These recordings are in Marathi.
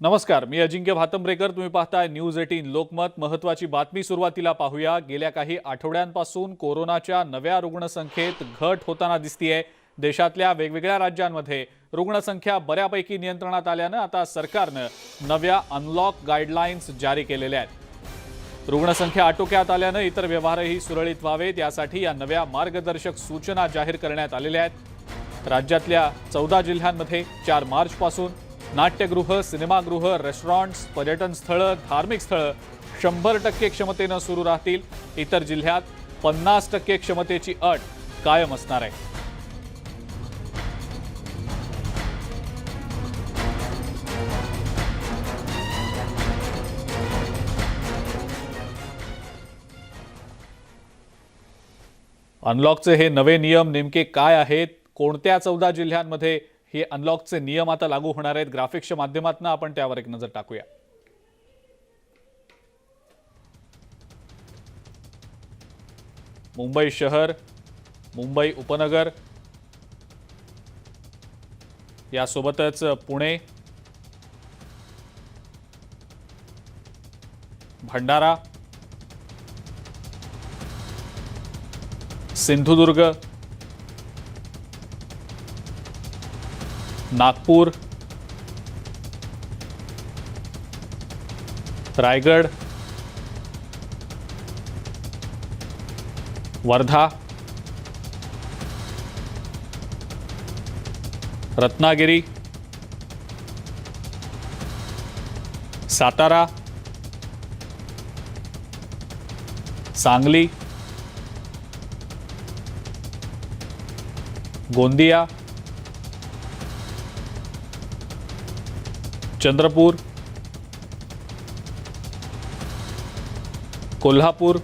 नमस्कार मी अजिंक्य भातंब्रेकर. तुम्ही पाहताय न्यूज एटीन लोकमत. महत्वाची बातमी सुरुवातीला पाहूया. गेल्या काही आठवड्यांपासून कोरोनाच्या नव्या रुग्णसंख्येत घट होताना दिसतीये. देशातल्या वेगवेगळ्या राज्यांमध्ये रुग्णसंख्या बऱ्यापैकी नियंत्रणात आल्यानं आता सरकारनं नव्या अनलॉक गाईडलाईन्स जारी केलेल्या आहेत. रुग्णसंख्या आटोक्यात आल्यानं इतर व्यवहारही सुरळीत व्हावेत. यासाठी या नव्या मार्गदर्शक सूचना जाहीर करण्यात आलेल्या आहेत. राज्यातल्या चौदा जिल्ह्यांमध्ये चार मार्चपासून नाट्यगृह सिनेमागृह रेस्टॉरंट्स पर्यटन स्थळं धार्मिक स्थळं शंभर टक्के क्षमतेनं सुरू राहतील. इतर जिल्ह्यात पन्नास टक्के क्षमतेची अट कायम असणार आहे. अनलॉकचे हे नवे नियम नेमके काय आहेत? कोणत्या चौदा जिल्ह्यांमध्ये हे अनलॉकचे नियम आता लागू होणार आहेत. ग्राफिक्सच्या माध्यमातून आपण त्यावर एक नजर टाकूया. मुंबई शहर मुंबई उपनगर यासोबतच पुणे भंडारा सिंधुदुर्ग नागपूर रायगढ़ वर्धा रत्नागिरी सातारा सांगली गोंदिया चंद्रपूर कोल्हापूर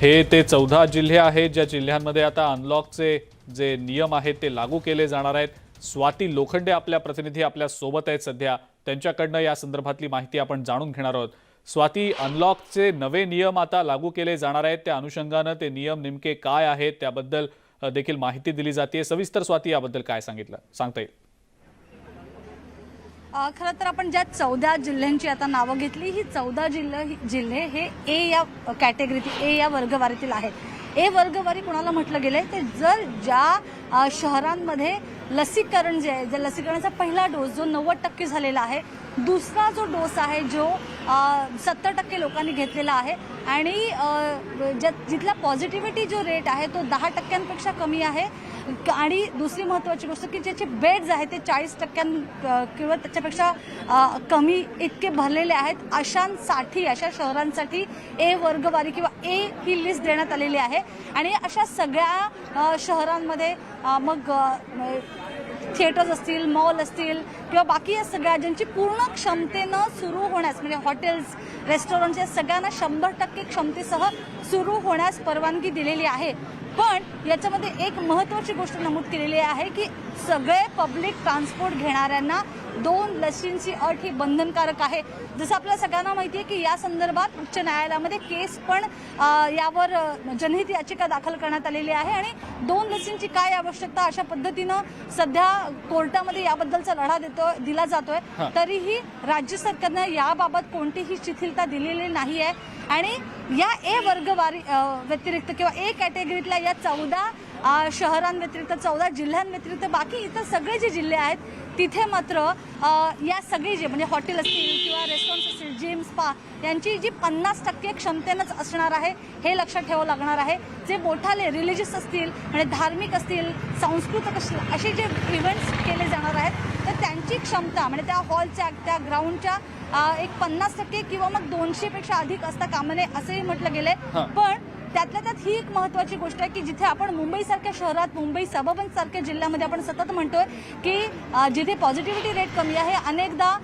हे ते चौदा जिल्हे आहेत ज्या जिल्ह्यांमध्ये आता अनलॉकचे जे नियम आहेत ते लागू केले जाणार आहेत. स्वाती लोखंडे आपल्या प्रतिनिधी आपल्यासोबत आहेत सध्या. त्यांच्याकडनं या संदर्भातली माहिती आपण जाणून घेणार आहोत. स्वाती अनलॉकचे नवे नियम आता लागू केले जाणार आहेत. त्या अनुषंगानं ते नियम नेमके काय आहेत त्याबद्दल देखील माहिती दिली जाते. सविस्तर स्वाती याबद्दल काय सांगितलं? सांगता येईल. खरं तर आपण ज्या चौदा जिल्ह्यांची आता नावं घेतली ही चौदा जिल्ह जिल्हे हे ए या कॅटेगरीतील ए या वर्गवारीतील आहेत. ए वर्गवारी कोणाला म्हटलं गेलंय? ते जर ज्या शहरांमध्ये लसीकरण जे आहे ज्या लसीकरणाचा पहिला डोस जो नव्वद टक्के झालेला आहे दुसरा जो डोस आहे जो सत्तर टक्के लोकांनी घेतलेला आहे. आणि ज्या जिथला पॉझिटिव्हिटी जो रेट आहे तो दहा टक्क्यांपेक्षा कमी आहे. आणि दुसरी महत्त्वाची गोष्ट की ज्याचे बेड्स आहेत ते चाळीस टक्क्यां किंवा त्याच्यापेक्षा कमी इतके भरलेले आहेत. अशांसाठी अशा शहरांसाठी ए वर्गवारी किंवा ए ही लिस्ट देण्यात आलेली आहे. आणि अशा सगळ्या शहरांमध्ये मग थिएटर्स असतील मॉल असतील किंवा बाकी या सगळ्या ज्यांची पूर्ण क्षमतेनं सुरू होण्यास म्हणजे हॉटेल्स रेस्टॉरंट्स या सगळ्यांना शंभर टक्के क्षमतेसह सुरू होण्यास परवानगी दिलेली आहे. पण याच्यामध्ये एक महत्त्वाची गोष्ट नमूद केलेली आहे की सगळे पब्लिक ट्रान्सपोर्ट घेणाऱ्यांना दोन लसींची अट ही बंधनकारक आहे. जसं आपल्या सगळ्यांना माहिती आहे की या संदर्भात उच्च न्यायालयामध्ये केस पण यावर जनहित याचिका दाखल करण्यात आलेली आहे आणि दोन लसींची काय आवश्यकता अशा पद्धतीनं सध्या कोर्टामध्ये याबद्दलचा लढा देतो दिला जातोय. तरीही राज्य सरकारनं याबाबत कोणतीही शिथिलता दिलेली नाही आहे आणि या ए वर्गवारी व्यतिरिक्त किंवा ए कॅटेगरीतल्या या चौदा शहरांव्यतिरिक्त चौदा जिल्ह्यांव्यतिरिक्त बाकी इतर सगळे जे जिल्हे आहेत तिथे मात्र या सगळी जे म्हणजे हॉटेल असतील किंवा रेस्टॉरंट्स असतील जिम स्पा यांची जी पन्नास टक्के क्षमतेनंच असणार आहे हे लक्षात ठेवावं लागणार आहे. जे मोठाले रिलिजियस असतील म्हणजे धार्मिक असतील सांस्कृतिक असतील असे जे इव्हेंट्स केले जाणार आहेत तर त्यांची क्षमता म्हणजे त्या हॉलच्या त्या ग्राउंडच्या एक पन्नास टक्के किंवा मग दोनशेपेक्षा अधिक असता कामा नये असंही म्हटलं गेलंय. पण त्यातल्या त्यात ही एक महत्वाची गोष्ट आहे की जिथे आपण मुंबईसारख्या शहरात मुंबई सबबन सारख्या जिल्ह्यामध्ये आपण सतत म्हणतोय की जिथे पॉझिटिव्हिटी रेट कमी आहे अनेकदा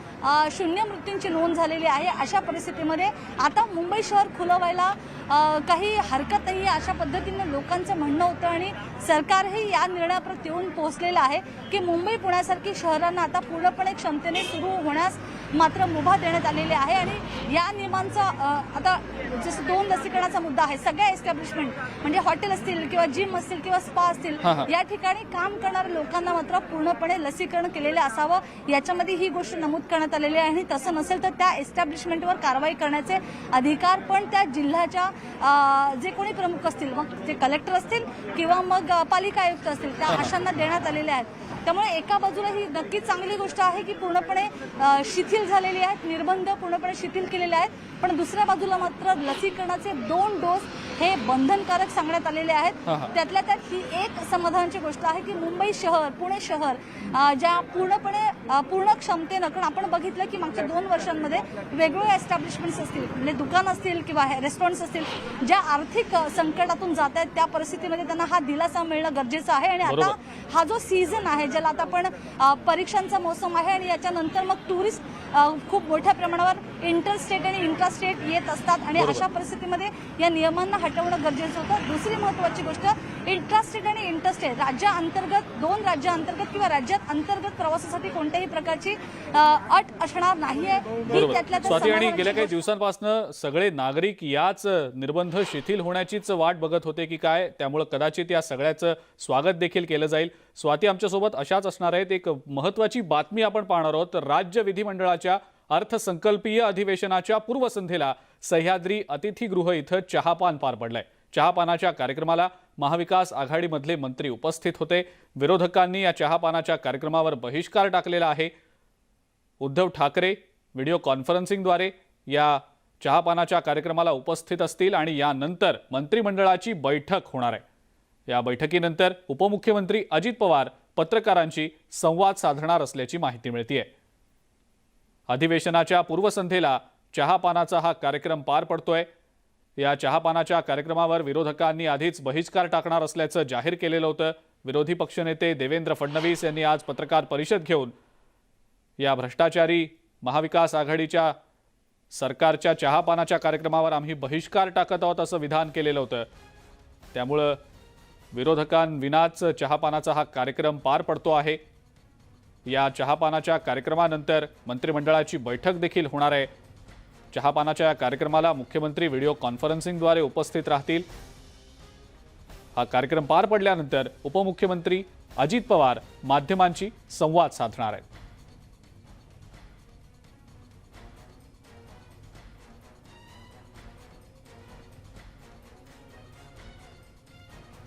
शून्य मृत्यूंची नोंद झालेली आहे अशा परिस्थितीमध्ये आता मुंबई शहर खुलं व्हायला काही हरकत नाही आहे अशा पद्धतीने लोकांचं म्हणणं होतं आणि सरकारही या निर्णयापर्यंत येऊन पोहोचलेलं आहे की मुंबई पुण्यासारखी शहरांना आता पूर्णपणे क्षमतेने सुरू होण्यास मात्र मुभा देण्यात आलेली आहे आणि या नियमांचा आता जसं दोन लसीकरणाचा मुद्दा आहे सगळ्या एस्टॅब्लिशमेंट म्हणजे हॉटेल असतील किंवा जिम असतील किंवा स्पा असतील. या ठिकाणी काम करणाऱ्या लोकांना मात्र पूर्णपणे लसीकरण केलेलं असावं याच्यामध्ये ही गोष्ट नमूद करण्यात आलेली आहे आणि तसं नसेल तर त्या एस्टॅब्लिशमेंटवर कारवाई करण्याचे अधिकार पण त्या जिल्ह्याच्या जे कोणी प्रमुख असतील मग ते कलेक्टर असतील किंवा मग पालिका आयुक्त असतील त्या अशांना देण्यात आलेले आहेत. त्यामुळे एका बाजूला ही नक्कीच चांगली गोष्ट आहे की पूर्णपणे शिथिल झालेली आहेत निर्बंध पूर्णपणे शिथिल केलेले आहेत. पण दुसऱ्या बाजूला मात्र लसीकरणाचे दोन डोस हे बंधनकारक सांगण्यात आलेले. आहेत त्यातल्या त्यात ही एक समाधानाची गोष्ट आहे की मुंबई शहर पुणे शहर ज्या पूर्णपणे पूर्ण क्षमतेनं कारण आपण बघितलं की मागच्या दोन वर्षांमध्ये वेगवेगळ्या एस्टॅब्लिशमेंट्स असतील म्हणजे दुकान असतील किंवा रेस्टॉरंट्स असतील ज्या आर्थिक संकटातून जात आहेत त्या परिस्थितीमध्ये त्यांना हा दिलासा मिळणं गरजेचं आहे आणि आता. हा जो सीझन आहे ज्याला आता आपण परीक्षांचा मोसम आहे आणि याच्यानंतर मग टुरिस्ट खूप मोठ्या प्रमाणावर इंटरस्टेट आणि इंट्रास्टेट येत असतात आणि. अशा परिस्थितीमध्ये या नियमांना हटवणं गरजेचं होतं. दुसरी महत्वाची गोष्ट इंट्रास्टेट आणि इंटरस्टेट राज्याअंतर्गत दोन राज्याअंतर्गत किंवा राज्यात अंतर्गत प्रवासासाठी कोणत्याही प्रकारची अट असणार ही त्यात स्वाती आणि गेल्या काही दिवसांपासून सगळे नागरिक याच निर्बंध शिथिल होण्याचीच वाट बघत होते की काय त्यामुळे कदाचित या सगळ्याचं स्वागत देखील केलं जाईल. स्वाती आमच्यासोबत अशाच असणार आहेत. एक महत्वाची बातमी आपण पाहणार आहोत. राज्य विधिमंडळाच्या अर्थसंकल्पीय अधिवेशनाच्या पूर्वसंध्येला सह्याद्री अतिथीगृह इथं चहापान पार पडलंय. चहापानाच्या कार्यक्रमाला महाविकास आघाडीमधले मंत्री उपस्थित होते. विरोधकांनी या चहापानाच्या कार्यक्रमावर बहिष्कार टाकलेला आहे. उद्धव ठाकरे व्हिडिओ कॉन्फरन्सिंगद्वारे या चहापानाच्या कार्यक्रमाला उपस्थित असतील आणि यानंतर मंत्रिमंडळाची बैठक होणार आहे. या बैठकीनंतर उपमुख्यमंत्री अजित पवार पत्रकारांशी संवाद साधणार असल्याची माहिती मिळतीये. अधिवेशनाच्या पूर्वसंध्येला चहापानाचा हा कार्यक्रम पार पडतोय. या चहापानाच्या कार्यक्रमावर विरोधकांनी आधीच बहिष्कार टाकणार असल्याचं जाहीर केलेलं होतं. विरोधी पक्षनेते देवेंद्र फडणवीस यांनी आज पत्रकार परिषद घेऊन या भ्रष्टाचारी महाविकास आघाडीच्या सरकारच्या चहापानाच्या कार्यक्रमावर आम्ही बहिष्कार टाकत आहोत असं विधान केलेलं होतं. त्यामुळं विरोधकांविनाच चहापानाचा हा कार्यक्रम पार पडतो आहे. या चहापानाच्या कार्यक्रमानंतर मंत्रिमंडळाची बैठक देखील होणार आहे. चहापानाच्या या कार्यक्रमाला मुख्यमंत्री व्हिडिओ कॉन्फरन्सिंगद्वारे उपस्थित राहतील. हा कार्यक्रम पार पडल्यानंतर उपमुख्यमंत्री अजित पवार माध्यमांशी संवाद साधणार आहेत.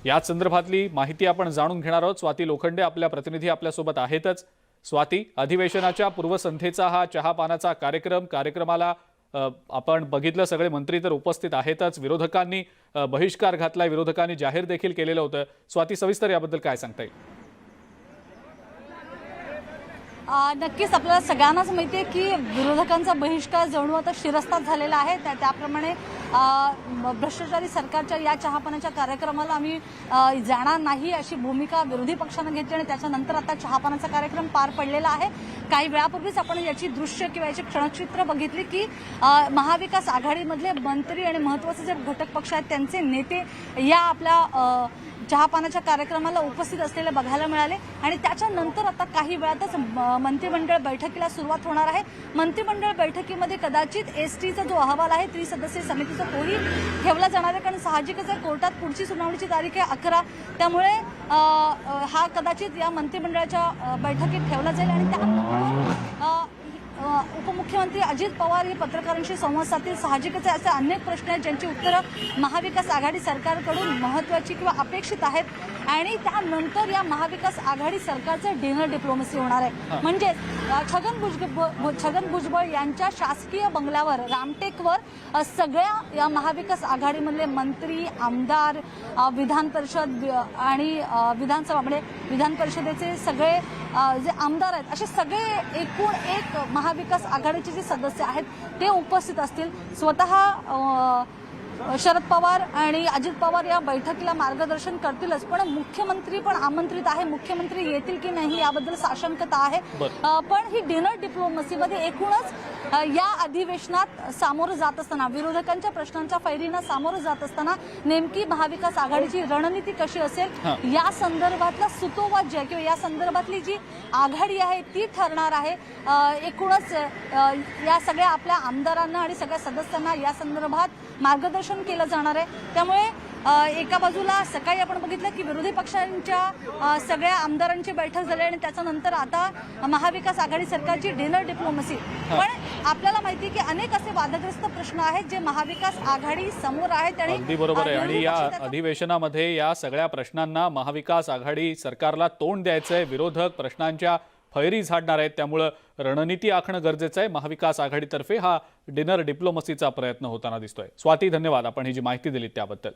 याच संदर्भातली माहिती आपण जाणून घेणार आहोत. स्वाती लोखंडे आपल्या प्रतिनिधी आपल्यासोबत आहेतच. स्वाती अधिवेशनाच्या पूर्वसंध्येचा हा चहापानाचा कार्यक्रम कार्यक्रमाला आपण बघितलं सगळे मंत्री तर उपस्थित आहेतच. विरोधकांनी बहिष्कार घातलाय. विरोधकांनी जाहीर देखील केलेलं होतं. स्वाती सविस्तर याबद्दल काय सांगता येईल? नक्कीच आपल्याला सगळ्यांनाच माहिती आहे की विरोधकांचा बहिष्कार जणू आता शिरस्तात झालेला आहे. त्याप्रमाणे भ्रष्टाचारी सरकारच्या या चहापानाच्या कार्यक्रमाला आम्ही जाणार नाही अशी भूमिका विरोधी पक्षानं घेतली आणि त्याच्यानंतर आता चहापानाचा कार्यक्रम पार पडलेला आहे. काही वेळापूर्वीच आपण याची दृश्य किंवा याची क्षणचित्र बघितली की महाविकास आघाडीमधले मंत्री आणि महत्त्वाचे जे घटक पक्ष आहेत त्यांचे नेते या आपल्या चहापानाच्या कार्यक्रमाला उपस्थित असलेले बघायला मिळाले. आणि त्याच्यानंतर आता काही वेळातच मंत्रिमंडळ बैठकीला सुरुवात होणार आहे. मंत्रिमंडळ बैठकीमध्ये कदाचित एस टीचा जो अहवाल आहे त्रिसदस्यीय समितीचा तोही ठेवला जाणार आहे. कारण साहजिकच आहे कोर्टात पुढची सुनावणीची तारीख आहे अकरा. त्यामुळे हा कदाचित या मंत्रिमंडळाच्या बैठकीत ठेवला जाईल. आणि त्या उपमुख्यमंत्री अजित पवार हे पत्रकारांशी संवाद साधतील. साहजिकच असे अनेक प्रश्न आहेत ज्यांची उत्तरं महाविकास आघाडी सरकारकडून महत्वाची किंवा अपेक्षित आहेत. आणि त्यानंतर या महाविकास आघाडी सरकारचं डिनर डिप्लोमसी होणार आहे. म्हणजे अ, छगन भुजबळ छगन भुजबळ यांच्या शासकीय बंगल्यावर रामटेकवर सगळ्या या महाविकास आघाडीमधले मंत्री आमदार विधान परिषद आणि विधानसभा म्हणजे विधान परिषदेचे सगळे जे आमदार आहेत असे सगळे एकूण एक महाविकास आघाडीचे जे सदस्य आहेत ते उपस्थित असतील. स्वतः शरद पवार आणि अजित पवार या बैठकीला मार्गदर्शन करतीलच पण मुख्यमंत्री पण आमंत्रित आहे. मुख्यमंत्री येतील की नाही याबद्दल साशंकता आहे. पण ही डिनर डिप्लोमसीमध्ये एकूणच या अधिवेशनात सामोरं जात असताना विरोधकांच्या प्रश्नांच्या फैरीनं सामोरं जात असताना नेमकी महाविकास आघाडीची रणनीती कशी असेल? हां. या संदर्भातला सुतोवाद जे आहे किंवा या संदर्भातली जी आघाडी आहे ती ठरणार आहे. एकूणच या सगळ्या आपल्या आमदारांना आणि सगळ्या सदस्यांना या संदर्भात मार्गदर्शन केलं जाणार आहे. त्यामुळे एका बाजूला सकाळी आपण बघितलं की विरोधी पक्षांच्या सगळ्या आमदारांची बैठक झाली आणि त्याच्यानंतर आता महाविकास आघाडी सरकारची डिनर डिप्लोमसी. पण आपल्याला माहिती आहे की अनेक असे वादग्रस्त प्रश्न आहेत जे महाविकास आघाडी समोर आहेत आणि अगदी बरोबर आहे. आणि या अधिवेशनामध्ये या सगळ्या प्रश्नांना महाविकास आघाडी सरकारला तोंड द्यायचंय. विरोधक प्रश्नांच्या फैरी झाडणार आहेत. त्यामुळं रणनीती आखणं गरजेचं आहे. महाविकास आघाडीतर्फे हा डिनर डिप्लोमसीचा प्रयत्न होताना दिसतोय. स्वाती धन्यवाद. आपण ही जी माहिती दिली त्याबद्दल.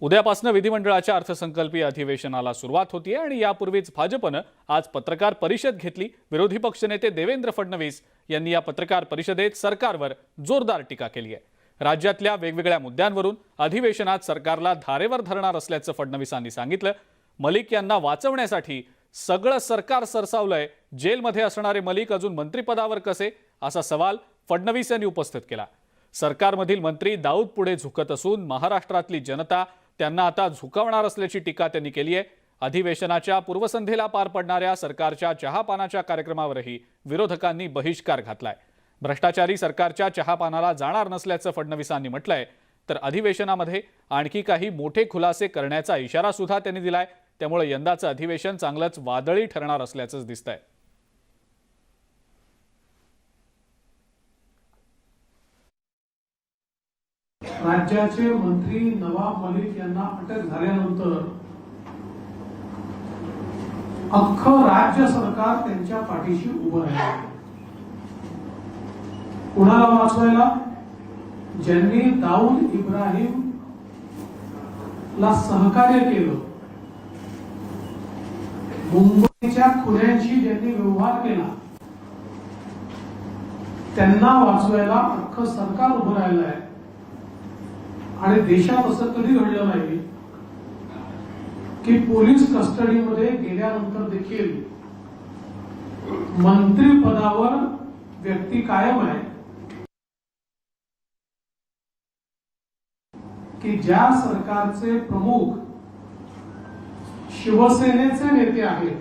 उद्यापासून विधिमंडळाच्या अर्थसंकल्पीय अधिवेशनाला सुरुवात होतीये आणि यापूर्वीच भाजपनं आज पत्रकार परिषद घेतली. विरोधी पक्षनेते देवेंद्र फडणवीस यांनी या पत्रकार परिषदेत सरकारवर जोरदार टीका केली आहे राज्यातल्या वेगवेगळ्या मुद्द्यांवरून अधिवेशनात सरकारला धारेवर धरणार असल्याचं फडणवीसांनी सांगितलं. मलिक यांना वाचवण्यासाठी सगळं सरकार सरसावलंय. जेलमध्ये असणारे मलिक अजून मंत्रिपदावर कसे? असा सवाल फडणवीस यांनी उपस्थित केला. सरकारमधील मंत्री दाऊद पुढे झुकत असून महाराष्ट्रातली जनता त्यांना आता झुकवणार असल्याची टीका त्यांनी केली आहे. अधिवेशनाच्या पूर्वसंध्येला पार पडणाऱ्या सरकारच्या चहापानाच्या कार्यक्रमावरही विरोधकांनी बहिष्कार घातलाय. भ्रष्टाचारी सरकारच्या चहापानाला जाणार नसल्याचं फडणवीसांनी म्हटलंय. तर अधिवेशनामध्ये आणखी काही मोठे खुलासे करण्याचा इशारा सुद्धा त्यांनी दिलाय. त्यामुळे यंदाचं अधिवेशन चांगलंच वादळी ठरणार असल्याचंच दिसतंय. राज्याचे मंत्री नवाब मलिक यांना अटक झाल्यानंतर अख्खं राज्य सरकार त्यांच्या पाठीशी उभं राहिलं. कुणाला वाचवायला? ज्यांनी दाऊद इब्राहिम ला सहकार्य केलं. मुंबईच्या खुऱ्यांशी ज्यांनी व्यवहार केला त्यांना वाचवायला अख्खं सरकार उभं राहिलं आहे. आणि देशात असं कधी घडलं नाही की पोलीस कस्टडीमध्ये गेल्यानंतर देखील मंत्री पदावर व्यक्ती कायम आहे. की ज्या सरकारचे प्रमुख शिवसेनेचे नेते आहेत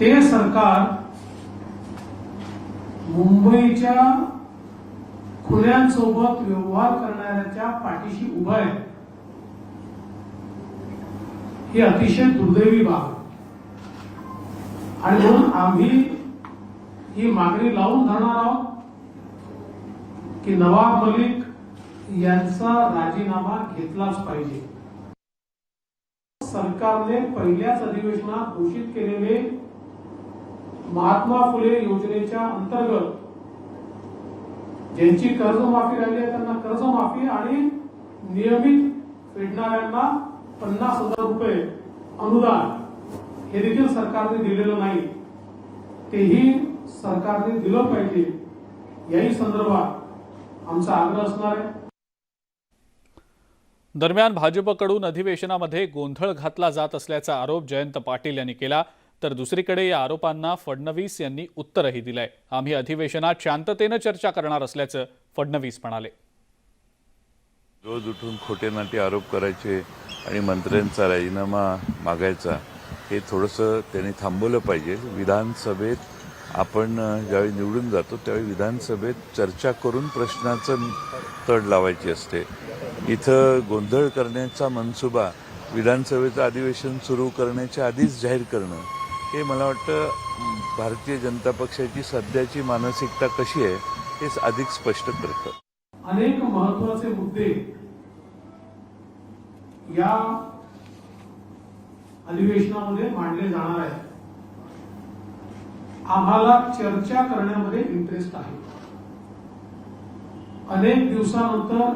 ते सरकार मुंबईच्या खुल्यांसोबत व्यवहार करणाऱ्याच्या पाठीशी उभं आहे. ही अतिशय दुर्दैवी बाब आणि म्हणून आम्ही ही मागणी लावून धरणार आहोत की नवाब मलिक यांचा राजीनामा घेतलाच पाहिजे. सरकारने पहिल्याच अधिवेशनात घोषित केलेले महात्मा फुले योजनेच्या अंतर्गत ज्यांची कर्जमाफी राहिली आहे त्यांना कर्जमाफी आणि नियमित फेडणाऱ्यांना पन्नास हजार रुपये अनुदान हे देखील सरकारने दिलेलं नाही. तेही सरकारने दिलं पाहिजे. याही संदर्भात आमचा आग्रह असणार आहे. दरम्यान भाजपकडून अधिवेशनामध्ये गोंधळ घातला जात असल्याचा आरोप जयंत पाटील यांनी केला. तर दुसरीकडे या आरोपांना फडणवीस यांनी उत्तरही दिलंय. आम्ही अधिवेशनात शांततेनं चर्चा करणार असल्याचं फडणवीस म्हणाले. रोज उठून खोटे नाटे आरोप करायचे आणि मंत्र्यांचा राजीनामा मागायचा हे थोडंसं त्यांनी थांबवलं पाहिजे. विधानसभेत आपण ज्यावेळी निवडून जातो त्यावेळी विधानसभेत चर्चा करून प्रश्नाचं तड लावायची असते. इथं गोंधळ करण्याचा मनसुबा विधानसभेचं अधिवेशन सुरू करण्याच्या आधीच जाहीर करणं हे मला वाटतं भारतीय जनता पक्षाची सध्याची मानसिकता कशी आहे हे अधिक स्पष्ट करतं. अनेक महत्त्वाचे मुद्दे या अधिवेशनामध्ये मांडले जाणार आहेत. आम्हाला चर्चा करण्यामध्ये इंटरेस्ट आहे. अनेक दिवसानंतर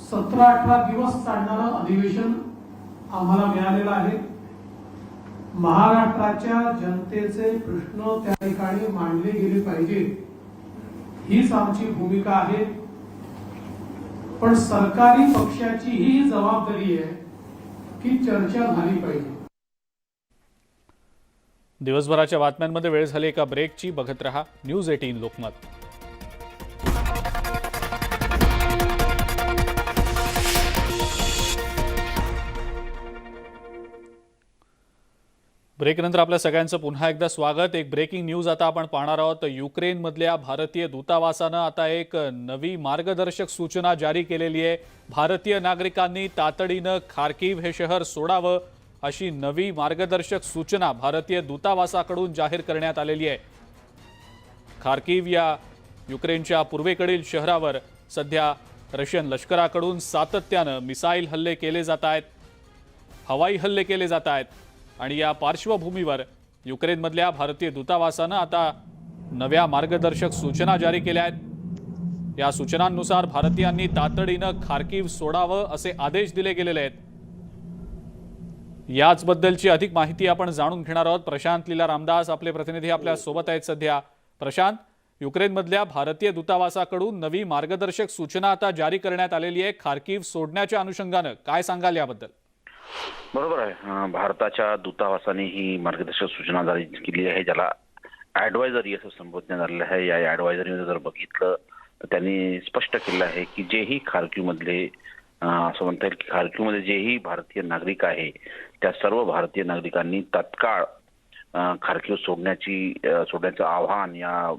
सतरा अठरा दिवस चालणारं अधिवेशन आम्हाला मिळालेलं आहे. महाराष्ट्राच्या जनतेचे प्रश्न त्या ठिकाणी मांडले गेले पाहिजे. हीच आमची भूमिका आहे. पण सरकारी पक्षाची ही जबाबदारी आहे की चर्चा झाली पाहिजे. दिवसभराच्या बातम्यांमध्ये वेळ झाली एका ब्रेकची बघत रहा. News eighteen Lokmat. ब्रेकनंतर आपल्या सगळ्यांचं पुन्हा एकदा स्वागत. एक ब्रेकिंग न्यूज आता आपण पाहणार आहोत. युक्रेनमधल्या भारतीय दूतावासानं आता एक नवी मार्गदर्शक सूचना जारी केलेली आहे. भारतीय नागरिकांनी तातडीनं खार्किव हे शहर सोडावं अशी नवी मार्गदर्शक सूचना भारतीय दूतावासाकडून जाहीर करण्यात आलेली आहे. खार्किव या युक्रेनच्या पूर्वेकडील शहरावर सध्या रशियन लष्कराकडून सातत्यानं मिसाईल हल्ले केले जात आहेत. हवाई हल्ले केले जात आहेत. आणि या पार्श्वभूमीवर युक्रेनमधल्या भारतीय दूतावासानं आता नव्या मार्गदर्शक सूचना जारी केल्या आहेत. या सूचनांनुसार भारतीयांनी तातडीनं खार्किव सोडावं असे आदेश दिले गेलेले आहेत. याचबद्दलची अधिक माहिती आपण जाणून घेणार आहोत. प्रशांत लीला रामदास आपले प्रतिनिधी आपल्यासोबत आहेत सध्या. प्रशांत युक्रेनमधल्या भारतीय दूतावासाकडून नवी मार्गदर्शक सूचना आता जारी करण्यात आलेली आहे. खार्किव सोडण्याच्या अनुषंगानं काय सांगाल याबद्दल? बरोबर आहे. भारताच्या दूतावासाने ही मार्गदर्शक सूचना जारी केली आहे ज्याला ऍडवायझरी असं संबोधण्यात आलेलं आहे. या ऍडवायझरीमध्ये जर बघितलं तर त्यांनी स्पष्ट केलं आहे की जेही खार्क्यू मधले असं म्हणता येईल की खार्क्यू मध्ये जेही भारतीय नागरिक आहे त्या सर्व भारतीय नागरिकांनी तत्काळ खारकीव सोडण्याची सोडण्याचं आव्हान या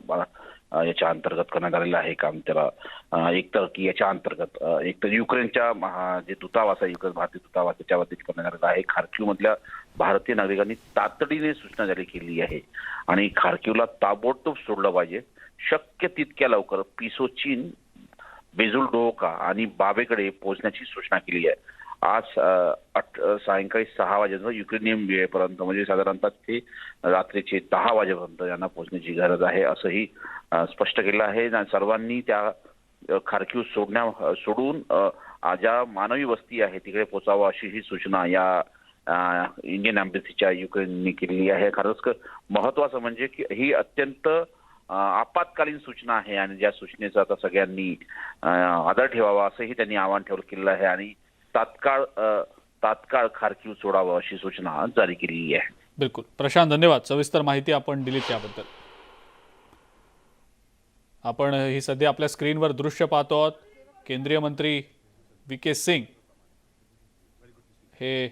याच्या अंतर्गत करण्यात आलेलं आहे काम त्याला एकतर की याच्या अंतर्गत एकतर युक्रेनच्या महा- जे दूतावास आहे युक्रेन भारतीय दूतावास त्याच्यावरती करण्यात आलेला आहे. खारकीव मधल्या भारतीय नागरिकांनी तातडीने सूचना जारी केली आहे. आणि खार्क्यूला ताबडतोब सोडलं पाहिजे. शक्य तितक्या लवकर पिसोचीन बेजुल डोका आणि बाबेकडे पोहोचण्याची सूचना केली आहे. आज अट- सायंकाळी सहा वाजेपर्यंत युक्रेनियन वेळेपर्यंत म्हणजे साधारणतः ते रात्रीचे दहा वाजेपर्यंत यांना पोहोचण्याची गरज आहे असंही स्पष्ट केलं आहे. सर्वांनी त्या खारकीव सोडण्या सोडून ज्या मानवी वस्ती आहे तिकडे पोचावं अशी ही सूचना या इंडियन एम्बसीच्या युक्रेनने केलेली आहे. खरंच महत्वाचं म्हणजे की ही अत्यंत आपत्कालीन सूचना आहे आणि ज्या सूचनेचा आता सगळ्यांनी आदर ठेवावा असंही त्यांनी आवाहन ठेवलं केलेलं आहे. आणि तात्काळ तात्काळ खारकीव सोडावं अशी सूचना जारी केलेली आहे. बिलकुल. प्रशांत धन्यवाद. सविस्तर माहिती आपण दिली त्याबद्दल आपण ही सध्या आपल्या स्क्रीनवर दृश्य पाहतो आहोत. केंद्रीय मंत्री व्ही. के. सिंग हे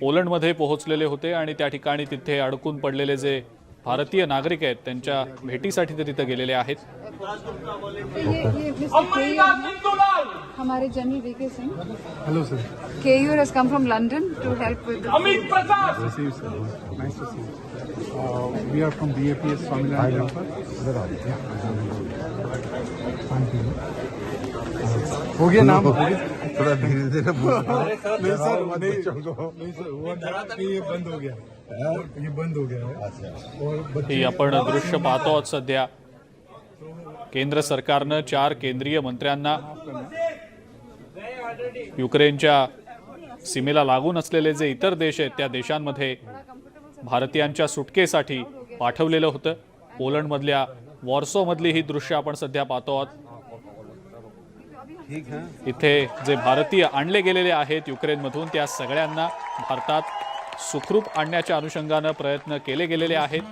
पोलंडमध्ये पोहोचलेले होते आणि त्या ठिकाणी तिथे अडकून पडलेले जे भारतीय नागरिक आहेत त्यांच्या भेटीसाठी ते तिथे गेलेले आहेत. हैं हमारे general VK Singh Hello, sir. Keyur has come from London to help with the Receive, sir. Nice to see you. Uh, we are from BAPS Swaminarayan Temple. Thank you. हो गया नाम थोड़ा धीरे धीरे बोलो नहीं सर नहीं नहीं सर कि ये बंद हो गया है ये बंद हो गया है और बच्चे ही आपण दृश्य पाहतो आहोत सध्या केंद्र सरकारनं चार केंद्रीय मंत्र्यांना युक्रेनच्या सीमेला लागून असलेले जे इतर देश आहेत त्या देशांमध्ये भारतीयांच्या सुटकेसाठी पाठवलेलं होतं. पोलंडमधल्या वॉर्सोमधली ही दृश्य आपण सध्या पाहतो आहोत. इथे जे भारतीय आणले गेलेले आहेत युक्रेनमधून त्या सगळ्यांना भारतात सुखरूप आणण्याच्या अनुषंगानं प्रयत्न केले गेलेले आहेत.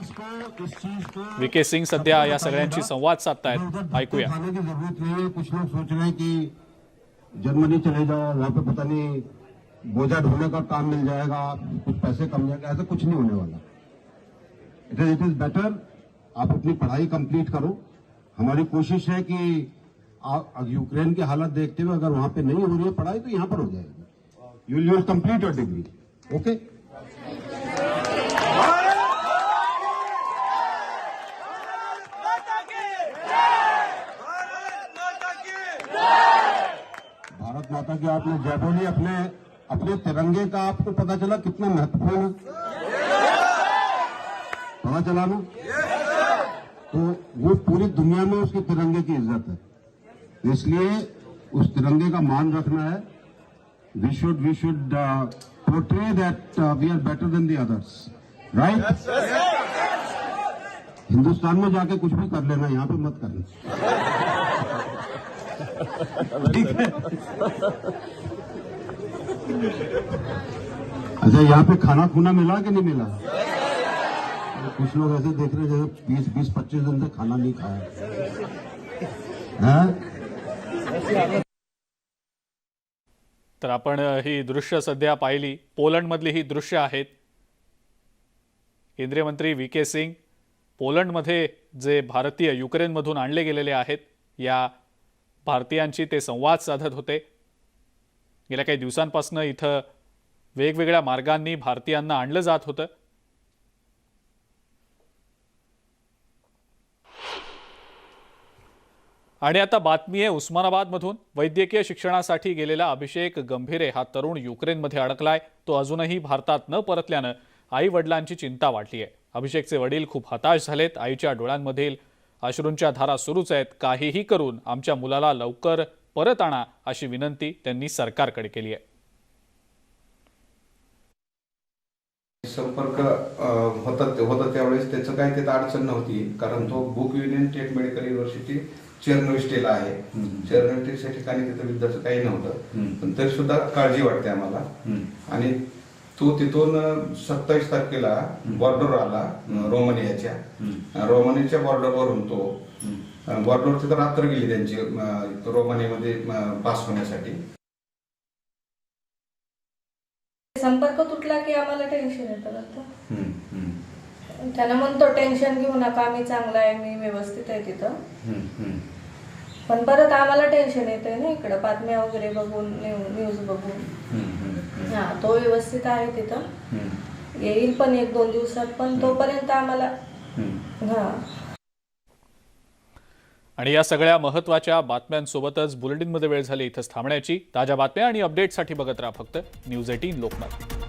व्ही के सिंग सध्या या सगळ्यांशी संवाद साधतायत. ऐकूया. जर्मनी चले जाओ वहाँ पे पता नहीं बोझा ढोने का काम मिल जाएगा, कुछ पैसे कम जाएगा, ऐसा कुछ नहीं होने वाला। It is it is better आप अपनी पढ़ाई कंप्लीट करो। हमारी कोशिश है कि आप यूक्रेन की हालत देखते हुए अगर वहाँ पे नहीं हो रही है पढ़ाई तो यहाँ पर हो जाएगी। You will complete your degree okay Bharat माता की आपने जय बोली अपने अपने तिरंगे का आपको पता चला कितना महत्वपूर्ण है? पता चला ना? तो वो पूरी दुनिया में उसके तिरंगे की इज़्ज़त है। इसलिए उस तिरंगे का मान रखना है। We should we should portray that we are better than the others right Hindustan में जाके कुछ भी कर लेना यहाँ पे मत करना। अच्छा यहाँ पे खाना खुना मिला कि नहीं मिला? कुछ लोग ऐसे देख रहे जैसे बीस बीस पच्चीस दिन से खाना नहीं खाया। तर आपण ही दृश्य सध्या पाहिली. पोलंडमधली ही दृश्य आहेत. केंद्रीय मंत्री व्ही के सिंग पोलंडमध्ये जे भारतीय युक्रेनमधून आणले गेलेले आहेत या भारतीयांशी ते संवाद साधत होते. गेल्या काही दिवसांपासून इथं वेगवेगळ्या मार्गांनी भारतीयांना आणलं जात होतं. आणि आता बातमी आहे उस्मानाबादमधून. वैद्यकीय शिक्षणासाठी गेलेला अभिषेक गंभीरे हा तरुण युक्रेनमध्ये अडकलाय. तो अजूनही भारतात न परतल्यानं आई वडिलांची चिंता वाढली आहे अभिषेकचे वडील खूप हताश झालेत. आईच्या डोळ्यांमधील अश्रूंच्या धारा सुरूच आहेत. काहीही करून आमच्या मुलाला लवकर परत आणा अशी विनंती त्यांनी सरकारकडे केली आहे. संपर्क होता होता त्यावेळेस त्याचं काही तिथं अडचण नव्हती. कारण तो Bukovinian state medical university चेरनोस्टेला आहे. चेरनोस्टेच्या ठिकाणी तिथं विद्यार्थी काही नव्हतं. पण तरी सुद्धा काळजी वाटते आम्हाला. आणि तो तिथून सत्तावीस तारखेला बॉर्डर आला रोमानियाच्या. रोमानियाच्या बॉर्डरवरून तो बॉर्डर तिथं रात्र गेली त्यांची रोमानियामध्ये पास होण्यासाठी. संपर्क तुटला की आम्हाला टेन्शन येतं त्यानं म्हणतो टेन्शन घेऊ नका मी चांगला आहे मी व्यवस्थित आहे तिथं. पण परत आम्हाला टेन्शन येतंय ना इकडं बातम्या वगैरे बघून न्यूज बघून. हा तो व्यवस्थित आहे तिथं. येईल पण एक दोन दिवसात पण तोपर्यंत आम्हाला हा. आणि या सगळ्या महत्त्वाच्या बातम्यांसोबतच बुलेटिनमध्ये वेळ झाली इथंच थांबण्याची. ताज्या बातम्या आणि अपडेटसाठी बघत राहा फक्त न्यूज एटीन लोकमत